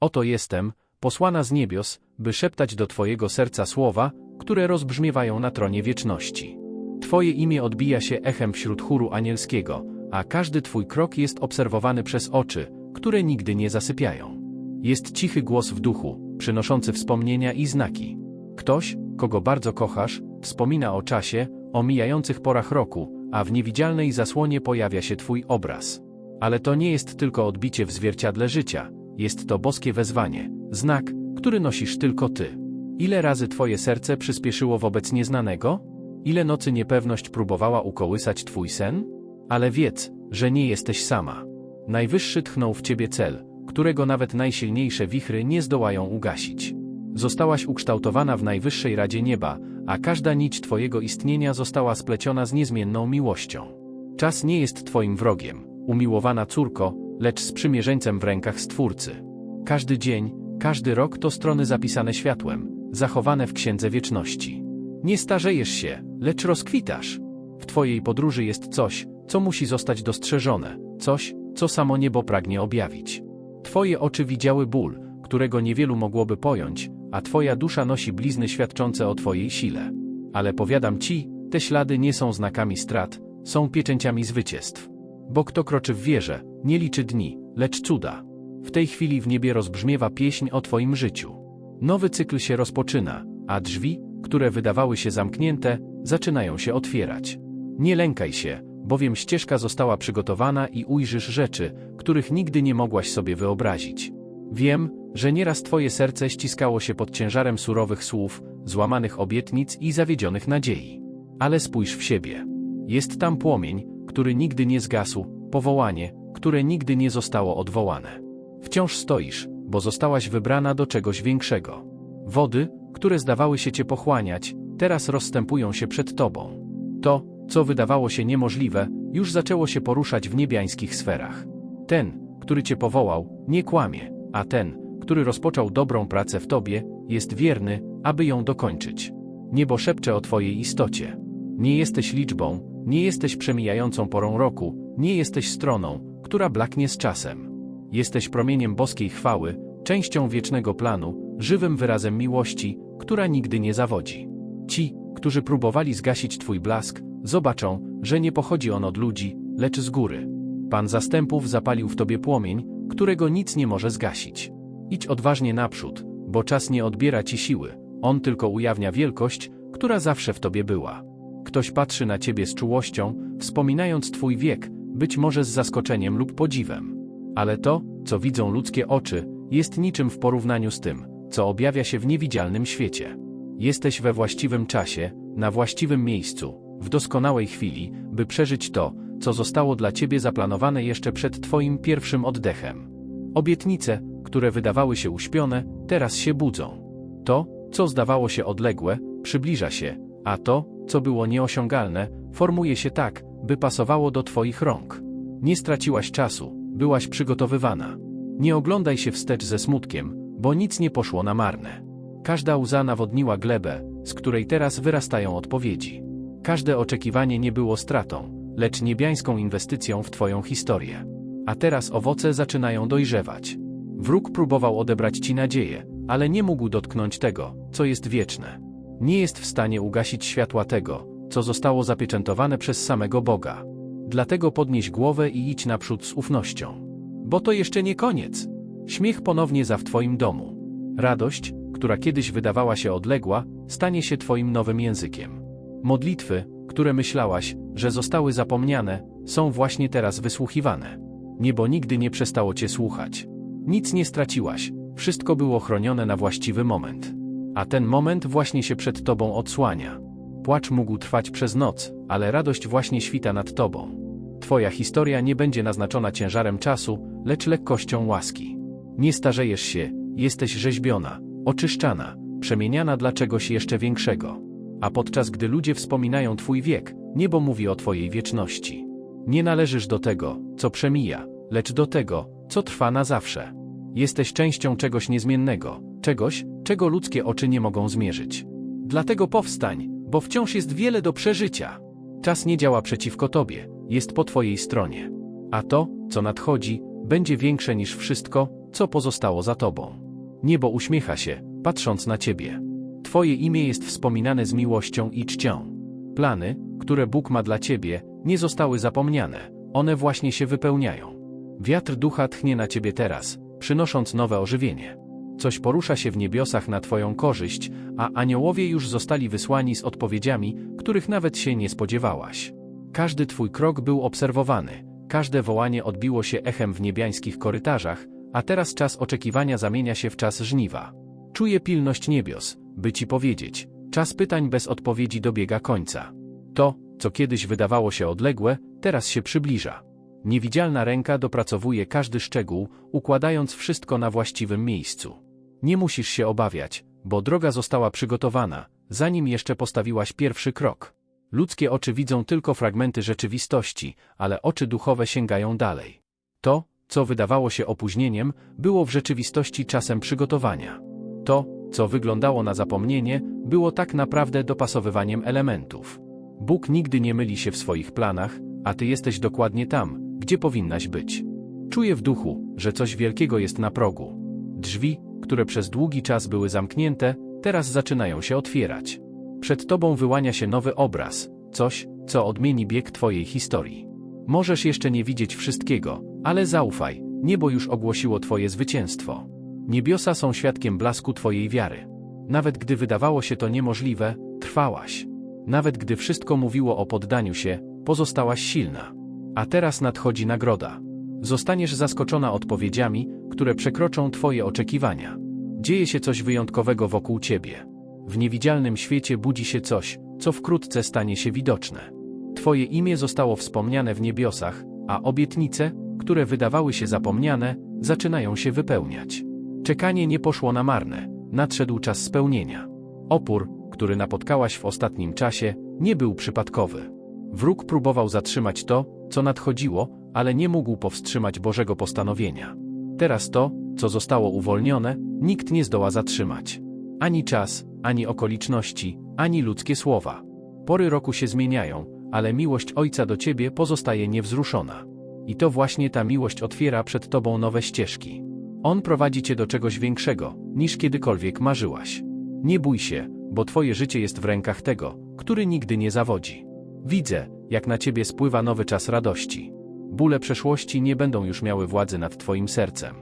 Oto jestem, posłana z niebios, by szeptać do Twojego serca słowa, które rozbrzmiewają na tronie wieczności. Twoje imię odbija się echem wśród chóru anielskiego, a każdy Twój krok jest obserwowany przez oczy, które nigdy nie zasypiają. Jest cichy głos w duchu, przynoszący wspomnienia i znaki. Ktoś, kogo bardzo kochasz, wspomina o czasie, o mijających porach roku, a w niewidzialnej zasłonie pojawia się Twój obraz. Ale to nie jest tylko odbicie w zwierciadle życia, jest to boskie wezwanie, znak, który nosisz tylko Ty. Ile razy Twoje serce przyspieszyło wobec nieznanego? Ile nocy niepewność próbowała ukołysać Twój sen? Ale wiedz, że nie jesteś sama. Najwyższy tchnął w Ciebie cel, którego nawet najsilniejsze wichry nie zdołają ugasić. Zostałaś ukształtowana w Najwyższej Radzie Nieba, a każda nić Twojego istnienia została spleciona z niezmienną miłością. Czas nie jest Twoim wrogiem, umiłowana córko, lecz sprzymierzeńcem w rękach Stwórcy. Każdy dzień, każdy rok to strony zapisane światłem, zachowane w Księdze Wieczności. Nie starzejesz się, lecz rozkwitasz. W Twojej podróży jest coś, co musi zostać dostrzeżone, coś, co samo niebo pragnie objawić. Twoje oczy widziały ból, którego niewielu mogłoby pojąć, a Twoja dusza nosi blizny świadczące o Twojej sile. Ale powiadam Ci, te ślady nie są znakami strat, są pieczęciami zwycięstw. Bo kto kroczy w wierze, nie liczy dni, lecz cuda. W tej chwili w niebie rozbrzmiewa pieśń o Twoim życiu. Nowy cykl się rozpoczyna, a drzwi, które wydawały się zamknięte, zaczynają się otwierać. Nie lękaj się, bowiem ścieżka została przygotowana i ujrzysz rzeczy, których nigdy nie mogłaś sobie wyobrazić. Wiem, że nieraz Twoje serce ściskało się pod ciężarem surowych słów, złamanych obietnic i zawiedzionych nadziei. Ale spójrz w siebie. Jest tam płomień, który nigdy nie zgasł, powołanie, które nigdy nie zostało odwołane. Wciąż stoisz, bo zostałaś wybrana do czegoś większego. Wody, które zdawały się Cię pochłaniać, teraz rozstępują się przed Tobą. To, co wydawało się niemożliwe, już zaczęło się poruszać w niebiańskich sferach. Ten, który Cię powołał, nie kłamie, a ten, który rozpoczął dobrą pracę w Tobie, jest wierny, aby ją dokończyć. Niebo szepcze o Twojej istocie. Nie jesteś liczbą, nie jesteś przemijającą porą roku, nie jesteś stroną, która blaknie z czasem. Jesteś promieniem boskiej chwały, częścią wiecznego planu, żywym wyrazem miłości, która nigdy nie zawodzi. Ci, którzy próbowali zgasić Twój blask, zobaczą, że nie pochodzi on od ludzi, lecz z góry. Pan zastępów zapalił w Tobie płomień, którego nic nie może zgasić. Idź odważnie naprzód, bo czas nie odbiera Ci siły, on tylko ujawnia wielkość, która zawsze w Tobie była. Ktoś patrzy na Ciebie z czułością, wspominając Twój wiek, być może z zaskoczeniem lub podziwem. Ale to, co widzą ludzkie oczy, jest niczym w porównaniu z tym, co objawia się w niewidzialnym świecie. Jesteś we właściwym czasie, na właściwym miejscu, w doskonałej chwili, by przeżyć to, co zostało dla Ciebie zaplanowane jeszcze przed Twoim pierwszym oddechem. Obietnice, które wydawały się uśpione, teraz się budzą. To, co zdawało się odległe, przybliża się, a to, co było nieosiągalne, formuje się tak, by pasowało do Twoich rąk. Nie straciłaś czasu, byłaś przygotowywana. Nie oglądaj się wstecz ze smutkiem, bo nic nie poszło na marne. Każda łza nawodniła glebę, z której teraz wyrastają odpowiedzi. Każde oczekiwanie nie było stratą, lecz niebiańską inwestycją w Twoją historię. A teraz owoce zaczynają dojrzewać. Wróg próbował odebrać Ci nadzieję, ale nie mógł dotknąć tego, co jest wieczne. Nie jest w stanie ugasić światła tego, co zostało zapieczętowane przez samego Boga. Dlatego podnieś głowę i idź naprzód z ufnością. Bo to jeszcze nie koniec. Śmiech ponownie za w Twoim domu. Radość, która kiedyś wydawała się odległa, stanie się Twoim nowym językiem. Modlitwy, które myślałaś, że zostały zapomniane, są właśnie teraz wysłuchiwane. Niebo nigdy nie przestało Cię słuchać. Nic nie straciłaś, wszystko było chronione na właściwy moment. A ten moment właśnie się przed Tobą odsłania. Płacz mógł trwać przez noc, ale radość właśnie świta nad Tobą. Twoja historia nie będzie naznaczona ciężarem czasu, lecz lekkością łaski. Nie starzejesz się, jesteś rzeźbiona, oczyszczana, przemieniana dla czegoś jeszcze większego. A podczas gdy ludzie wspominają Twój wiek, niebo mówi o Twojej wieczności. Nie należysz do tego, co przemija, lecz do tego, co trwa na zawsze. Jesteś częścią czegoś niezmiennego, czegoś, czego ludzkie oczy nie mogą zmierzyć. Dlatego powstań, bo wciąż jest wiele do przeżycia. Czas nie działa przeciwko Tobie, jest po Twojej stronie. A to, co nadchodzi, będzie większe niż wszystko, co pozostało za tobą. Niebo uśmiecha się, patrząc na ciebie. Twoje imię jest wspominane z miłością i czcią. Plany, które Bóg ma dla ciebie, nie zostały zapomniane, one właśnie się wypełniają. Wiatr ducha tchnie na ciebie teraz, przynosząc nowe ożywienie. Coś porusza się w niebiosach na Twoją korzyść, a aniołowie już zostali wysłani z odpowiedziami, których nawet się nie spodziewałaś. Każdy Twój krok był obserwowany, każde wołanie odbiło się echem w niebiańskich korytarzach, a teraz czas oczekiwania zamienia się w czas żniwa. Czuję pilność niebios, by Ci powiedzieć, czas pytań bez odpowiedzi dobiega końca. To, co kiedyś wydawało się odległe, teraz się przybliża. Niewidzialna ręka dopracowuje każdy szczegół, układając wszystko na właściwym miejscu. Nie musisz się obawiać, bo droga została przygotowana, zanim jeszcze postawiłaś pierwszy krok. Ludzkie oczy widzą tylko fragmenty rzeczywistości, ale oczy duchowe sięgają dalej. To, co wydawało się opóźnieniem, było w rzeczywistości czasem przygotowania. To, co wyglądało na zapomnienie, było tak naprawdę dopasowywaniem elementów. Bóg nigdy nie myli się w swoich planach, a ty jesteś dokładnie tam, gdzie powinnaś być. Czuję w duchu, że coś wielkiego jest na progu. Drzwi, które przez długi czas były zamknięte, teraz zaczynają się otwierać. Przed tobą wyłania się nowy obraz, coś, co odmieni bieg twojej historii. Możesz jeszcze nie widzieć wszystkiego, ale zaufaj, niebo już ogłosiło twoje zwycięstwo. Niebiosa są świadkiem blasku twojej wiary. Nawet gdy wydawało się to niemożliwe, trwałaś. Nawet gdy wszystko mówiło o poddaniu się, pozostałaś silna. A teraz nadchodzi nagroda. Zostaniesz zaskoczona odpowiedziami, które przekroczą Twoje oczekiwania. Dzieje się coś wyjątkowego wokół Ciebie. W niewidzialnym świecie budzi się coś, co wkrótce stanie się widoczne. Twoje imię zostało wspomniane w niebiosach, a obietnice, które wydawały się zapomniane, zaczynają się wypełniać. Czekanie nie poszło na marne, nadszedł czas spełnienia. Opór, który napotkałaś w ostatnim czasie, nie był przypadkowy. Wróg próbował zatrzymać to, co nadchodziło, ale nie mógł powstrzymać Bożego postanowienia. Teraz to, co zostało uwolnione, nikt nie zdoła zatrzymać. Ani czas, ani okoliczności, ani ludzkie słowa. Pory roku się zmieniają, ale miłość Ojca do Ciebie pozostaje niewzruszona. I to właśnie ta miłość otwiera przed Tobą nowe ścieżki. On prowadzi Cię do czegoś większego, niż kiedykolwiek marzyłaś. Nie bój się, bo Twoje życie jest w rękach tego, który nigdy nie zawodzi. Widzę, jak na Ciebie spływa nowy czas radości. Bóle przeszłości nie będą już miały władzy nad Twoim sercem.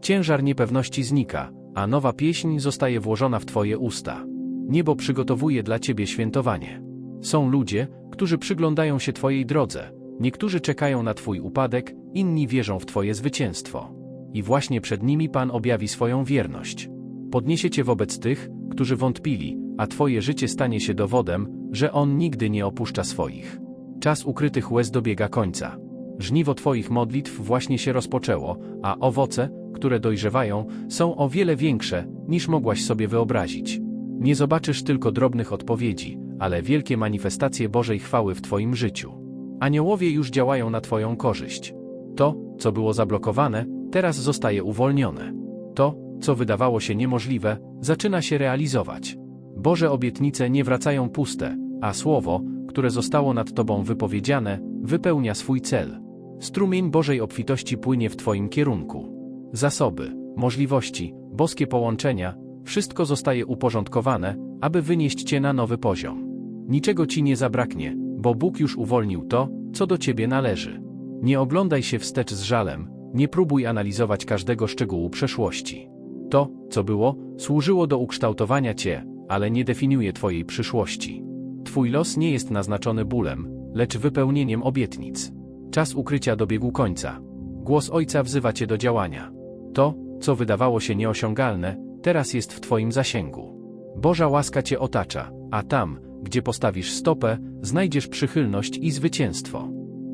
Ciężar niepewności znika, a nowa pieśń zostaje włożona w Twoje usta. Niebo przygotowuje dla Ciebie świętowanie. Są ludzie, którzy przyglądają się Twojej drodze, niektórzy czekają na Twój upadek, inni wierzą w Twoje zwycięstwo. I właśnie przed nimi Pan objawi swoją wierność. Podniesie Cię wobec tych, którzy wątpili, a Twoje życie stanie się dowodem, że On nigdy nie opuszcza swoich. Czas ukrytych łez dobiega końca. Żniwo Twoich modlitw właśnie się rozpoczęło, a owoce, które dojrzewają, są o wiele większe, niż mogłaś sobie wyobrazić. Nie zobaczysz tylko drobnych odpowiedzi, ale wielkie manifestacje Bożej chwały w Twoim życiu. Aniołowie już działają na Twoją korzyść. To, co było zablokowane, teraz zostaje uwolnione. To, co wydawało się niemożliwe, zaczyna się realizować. Boże obietnice nie wracają puste, a słowo, które zostało nad Tobą wypowiedziane, wypełnia swój cel. Strumień Bożej obfitości płynie w Twoim kierunku. Zasoby, możliwości, boskie połączenia, wszystko zostaje uporządkowane, aby wynieść Cię na nowy poziom. Niczego Ci nie zabraknie, bo Bóg już uwolnił to, co do Ciebie należy. Nie oglądaj się wstecz z żalem, nie próbuj analizować każdego szczegółu przeszłości. To, co było, służyło do ukształtowania Cię, ale nie definiuje Twojej przyszłości. Twój los nie jest naznaczony bólem, lecz wypełnieniem obietnic. Czas ukrycia dobiegł końca. Głos Ojca wzywa Cię do działania. To, co wydawało się nieosiągalne, teraz jest w Twoim zasięgu. Boża łaska Cię otacza, a tam, gdzie postawisz stopę, znajdziesz przychylność i zwycięstwo.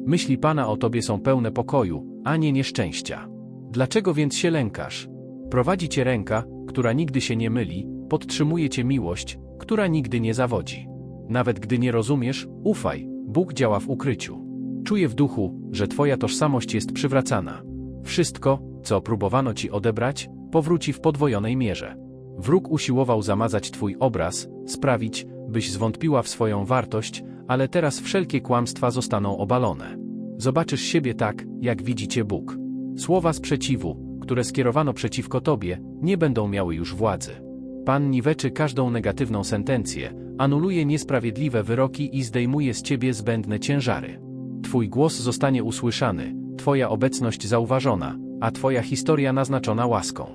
Myśli Pana o Tobie są pełne pokoju, a nie nieszczęścia. Dlaczego więc się lękasz? Prowadzi Cię ręka, która nigdy się nie myli, podtrzymuje Cię miłość, która nigdy nie zawodzi. Nawet gdy nie rozumiesz, ufaj, Bóg działa w ukryciu. Czuję w duchu, że Twoja tożsamość jest przywracana. Wszystko, co próbowano Ci odebrać, powróci w podwojonej mierze. Wróg usiłował zamazać Twój obraz, sprawić, byś zwątpiła w swoją wartość, ale teraz wszelkie kłamstwa zostaną obalone. Zobaczysz siebie tak, jak widzicie Bóg. Słowa sprzeciwu, które skierowano przeciwko tobie, nie będą miały już władzy. Pan niweczy każdą negatywną sentencję, anuluje niesprawiedliwe wyroki i zdejmuje z ciebie zbędne ciężary. Twój głos zostanie usłyszany, Twoja obecność zauważona, a Twoja historia naznaczona łaską.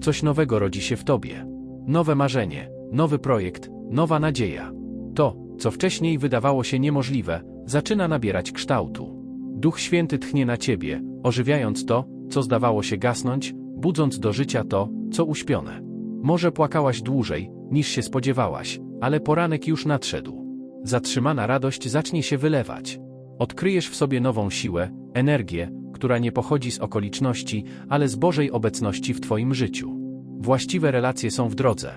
Coś nowego rodzi się w Tobie. Nowe marzenie, nowy projekt, nowa nadzieja. To, co wcześniej wydawało się niemożliwe, zaczyna nabierać kształtu. Duch Święty tchnie na Ciebie, ożywiając to, co zdawało się gasnąć, budząc do życia to, co uśpione. Może płakałaś dłużej, niż się spodziewałaś, ale poranek już nadszedł. Zatrzymana radość zacznie się wylewać. Odkryjesz w sobie nową siłę, energię, która nie pochodzi z okoliczności, ale z Bożej obecności w Twoim życiu. Właściwe relacje są w drodze.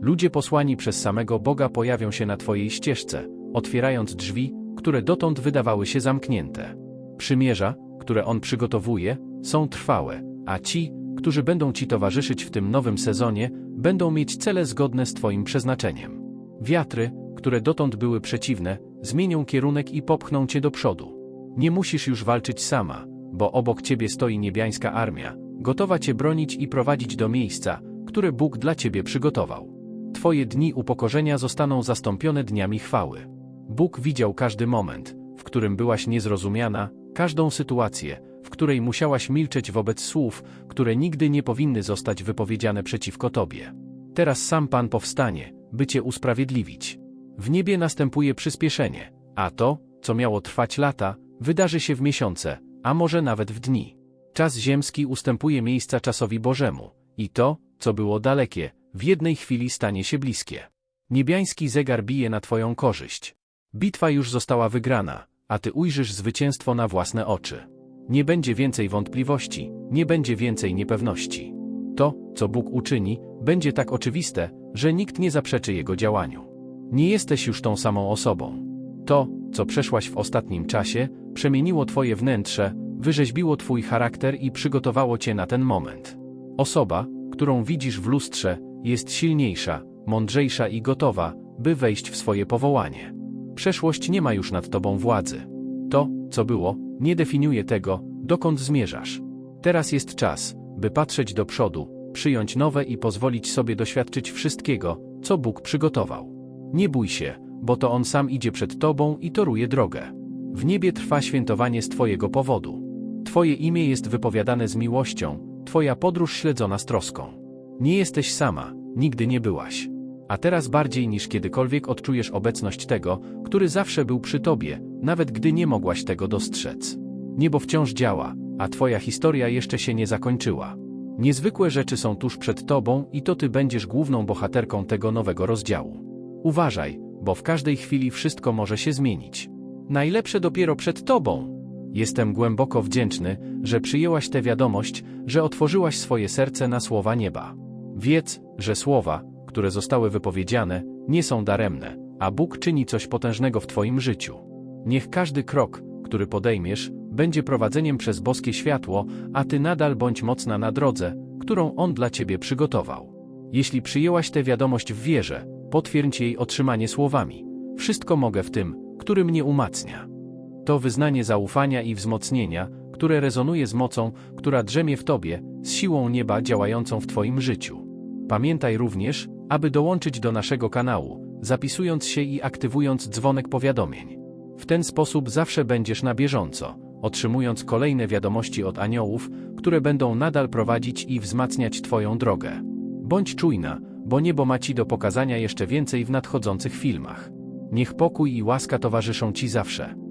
Ludzie posłani przez samego Boga pojawią się na Twojej ścieżce, otwierając drzwi, które dotąd wydawały się zamknięte. Przymierza, które On przygotowuje, są trwałe, a ci, którzy będą Ci towarzyszyć w tym nowym sezonie, będą mieć cele zgodne z Twoim przeznaczeniem. Wiatry, które dotąd były przeciwne, zmienią kierunek i popchną Cię do przodu. Nie musisz już walczyć sama, bo obok Ciebie stoi niebiańska armia, gotowa Cię bronić i prowadzić do miejsca, które Bóg dla Ciebie przygotował. Twoje dni upokorzenia zostaną zastąpione dniami chwały. Bóg widział każdy moment, w którym byłaś niezrozumiana, każdą sytuację, w której musiałaś milczeć wobec słów, które nigdy nie powinny zostać wypowiedziane przeciwko Tobie. Teraz sam Pan powstanie, by Cię usprawiedliwić. W niebie następuje przyspieszenie, a to, co miało trwać lata, wydarzy się w miesiące, a może nawet w dni. Czas ziemski ustępuje miejsca czasowi Bożemu, i to, co było dalekie, w jednej chwili stanie się bliskie. Niebiański zegar bije na Twoją korzyść. Bitwa już została wygrana, a Ty ujrzysz zwycięstwo na własne oczy. Nie będzie więcej wątpliwości, nie będzie więcej niepewności. To, co Bóg uczyni, będzie tak oczywiste, że nikt nie zaprzeczy Jego działaniu. Nie jesteś już tą samą osobą. To, co przeszłaś w ostatnim czasie, przemieniło Twoje wnętrze, wyrzeźbiło Twój charakter i przygotowało Cię na ten moment. Osoba, którą widzisz w lustrze, jest silniejsza, mądrzejsza i gotowa, by wejść w swoje powołanie. Przeszłość nie ma już nad Tobą władzy. To, co było, nie definiuje tego, dokąd zmierzasz. Teraz jest czas, by patrzeć do przodu, przyjąć nowe i pozwolić sobie doświadczyć wszystkiego, co Bóg przygotował. Nie bój się, bo to On sam idzie przed Tobą i toruje drogę. W niebie trwa świętowanie z Twojego powodu. Twoje imię jest wypowiadane z miłością, Twoja podróż śledzona z troską. Nie jesteś sama, nigdy nie byłaś. A teraz bardziej niż kiedykolwiek odczujesz obecność tego, który zawsze był przy Tobie, nawet gdy nie mogłaś tego dostrzec. Niebo wciąż działa, a Twoja historia jeszcze się nie zakończyła. Niezwykłe rzeczy są tuż przed Tobą i to Ty będziesz główną bohaterką tego nowego rozdziału. Uważaj, bo w każdej chwili wszystko może się zmienić. Najlepsze dopiero przed Tobą. Jestem głęboko wdzięczny, że przyjęłaś tę wiadomość, że otworzyłaś swoje serce na słowa nieba. Wiedz, że słowa, które zostały wypowiedziane, nie są daremne, a Bóg czyni coś potężnego w Twoim życiu. Niech każdy krok, który podejmiesz, będzie prowadzeniem przez boskie światło, a Ty nadal bądź mocna na drodze, którą On dla Ciebie przygotował. Jeśli przyjęłaś tę wiadomość w wierze, potwierdź jej otrzymanie słowami. Wszystko mogę w tym, który mnie umacnia. To wyznanie zaufania i wzmocnienia, które rezonuje z mocą, która drzemie w Tobie, z siłą nieba działającą w Twoim życiu. Pamiętaj również, aby dołączyć do naszego kanału, zapisując się i aktywując dzwonek powiadomień. W ten sposób zawsze będziesz na bieżąco, otrzymując kolejne wiadomości od aniołów, które będą nadal prowadzić i wzmacniać Twoją drogę. Bądź czujna, bo niebo ma Ci do pokazania jeszcze więcej w nadchodzących filmach. Niech pokój i łaska towarzyszą Ci zawsze.